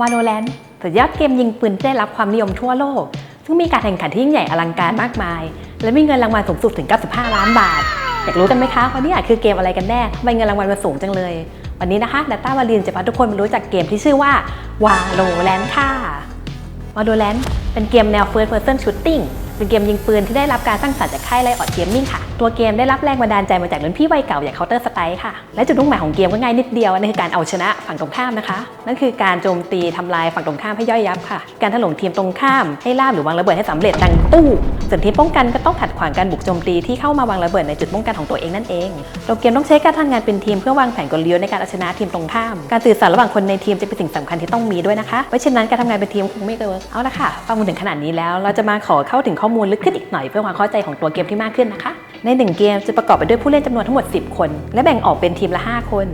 Valorant สุดยอดเกมยิงปืนที่ได้รับความนิยมทั่วโลก ซึ่งมีการแข่งขันที่ยิ่งใหญ่อลังการมากมาย และมีเงินรางวัลสูงสุดถึง 95 ล้านบาท อยากรู้กันไหมคะว่านี่คือเกมอะไรกันแน่ทำไมเงินรางวัลมันสูงจังเลย วันนี้นะคะดัตต้าวาลินจะพาทุกคนมารู้จักเกมที่ชื่อว่า Valorant ค่ะ Valorant เป็นเกมแนว First Person Shooting เป็นเกมยิงปืนที่ได้รับการสร้างสรรค์จากค่ายไลออดเกมมิ่งค่ะ ตัวเกมได้รับแรงบันดาลใจมาจากรุ่นพี่วัยเก่าอย่าง Counter Strike ค่ะ และจุดมุ่งหมายของเกมก็ง่ายนิดเดียวนั่นคือการเอาชนะฝั่งตรงข้ามนะคะ นั่นคือการโจมตีทำลายฝั่งตรงข้ามให้ย่อยยับค่ะ การถล่มทีมตรงข้ามให้ล่ามหรือวางระเบิดให้สำเร็จดังตู้ ส่วนทีมป้องกันก็ต้องขัดขวางการบุกโจมตีที่เข้ามาวางระเบิดในจุดป้องกันของตัวเองนั่นเองตัวเกมต้องใช้การทำงานเป็นทีมเพื่อวางแผนกลยุทธ์ในการเอาชนะทีมตรงข้าม การสื่อสารระหว่างคนในทีมจะเป็นสิ่งสำคัญที่ต้องมีด้วยนะคะไม่เช่นนั้นการทำงานเป็นทีมคงไม่เกิดเอาละค่ะฟังมาถึงขนาดนี้แล้ว เราจะมาขอเข้าถึงข้อมูลลึกขึ้นอีกหน่อยเพื่อความเข้าใจของตัวเกมที่มากขึ้นนะคะ ในหนึ่งเกมจะประกอบไปด้วยผู้เล่นจำนวนทั้งหมด 10 คน และแบ่งออกเป็นทีมละ 5 คน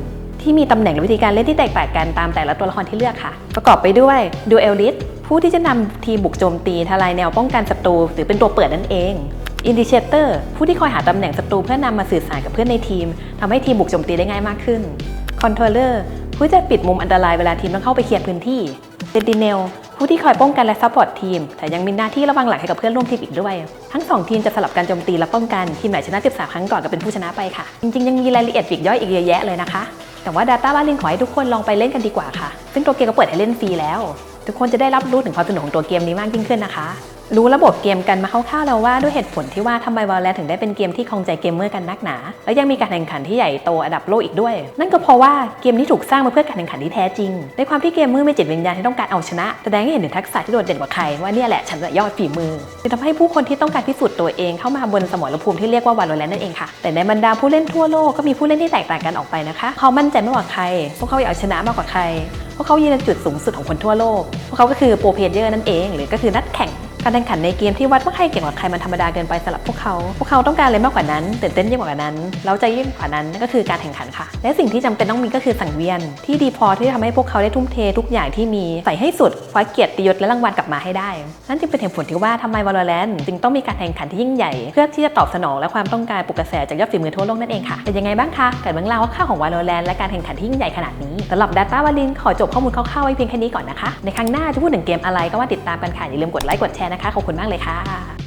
ที่มีตำแหน่งและวิธีการเล่นที่แตกต่างกันตามแต่ละตัวละครที่เลือกค่ะ ประกอบไปด้วยดูเอลลิสผู้ที่จะนำทีมบุกโจมตีทลายแนวป้องกันศัตรูหรือเป็นตัวเปิดนั่นเองอินดิเชเตอร์ผู้ที่คอยหาตำแหน่งศัตรูเพื่อนำมาสื่อสารกับเพื่อนในทีมทำให้ทีมบุกโจมตีได้ง่ายมากขึ้นคอนโทรลเลอร์ผู้จะปิดมุมอันตรายเวลาทีมต้องเข้าไปเคลียร์พื้นที่เซนติเนล ผู้ที่คอยป้องกันและซัพพอร์ตทีม แต่ยังมีหน้าที่ระวังหลักให้กับเพื่อนร่วมทีมอีกด้วย ทั้งสองทีมจะสลับการโจมตีและป้องกัน ทีมไหนชนะ 13 ครั้งก่อนก็เป็นผู้ชนะไปค่ะ จริงๆ ยังมีรายละเอียดปลีกย่อยอีกเยอะแยะเลยนะคะ แต่ว่า Data บ้านลิงขอให้ทุกคนลองไปเล่นกันดีกว่าค่ะ ซึ่งตัวเกมก็เปิดให้เล่นฟรีแล้ว ทุกคนจะได้รับรู้ถึงความสนุกของตัวเกมนี้มากยิ่งขึ้นนะคะ รู้ระบบเกมกันมาคร่าวๆแล้วว่าด้วยเหตุผลที่ว่าทำไม Valorant ถึงได้เป็นเกมที่คองใจเกมเมอร์กันนักหนา และยังมีการแข่งขันที่ใหญ่โตอันดับโลกอีกด้วย นั่นก็เพราะว่าเกมนี้ถูกสร้างมาเพื่อการแข่งขันที่แท้จริง ในความที่เกมเมอร์มีจิตวิญญาณที่ต้องการเอาชนะ แสดงให้เห็นถึงทักษะที่โดดเด่นกว่าใครว่าเนี่ยแหละฉันจะยอดฝีมือจะทำให้ผู้คนที่ต้องการพิสูจน์ตัวเองเข้ามาบนสมรภูมิที่เรียกว่า Valorant นั่นเองค่ะ แต่ในบรรดาผู้เล่นทั่วโลกก็มีผู้เล่นที่แตกต่างกันออกไปนะคะเขามั่นใจมากกว่าใคร พวกเขาอยากเอาชนะมากกว่าใคร พวกเขายืนจุดสูงสุดของคนทั่วโลก พวกเขาก็คือโปรเพเยอร์นั่นเอง หรือก็คือนักแข่ง การแข่งขันในเกมที่วัดว่าใครเก่งกว่าใครมันธรรมดาเกินไปสำหรับพวกเขา พวกเขาต้องการอะไรมากกว่านั้นตื่นเต้นยิ่งกว่านั้นแล้วใจยิ่งกว่านั้นก็คือการแข่งขันค่ะ และสิ่งที่จำเป็นต้องมีก็คือสังเวียน ที่ดีพอที่จะทำให้พวกเขาได้ทุ่มเททุกอย่างที่มีใส่ให้สุดคว้าเกียรติยศและรางวัลกลับมาให้ได้นั่นจึงเป็นเหตุผลที่ว่าทำไม Valorant จึงต้องมีการแข่งขันที่ยิ่งใหญ่ เพื่อที่จะตอบสนองและความต้องการปลุกกระแสจากยอดฝีมือทั่วโลกนั่นเองค่ะเป็นยังไงบ้างคะกับเรื่องราวข่าวของ Valorant และการแข่งขันที่ยิ่งใหญ่ขนาดนี้สำหรับ Data วาลินขอจบข้อมูลคร่าวๆไว้เพียงแค่นี้ก่อนนะคะในครั้งหน้าจะพูดถึงเกมอะไรก็ว่าติดตามกันค่ะอย่าลืมกดไลค์กดแชร์นะคะ ขอบคุณมากเลยค่ะ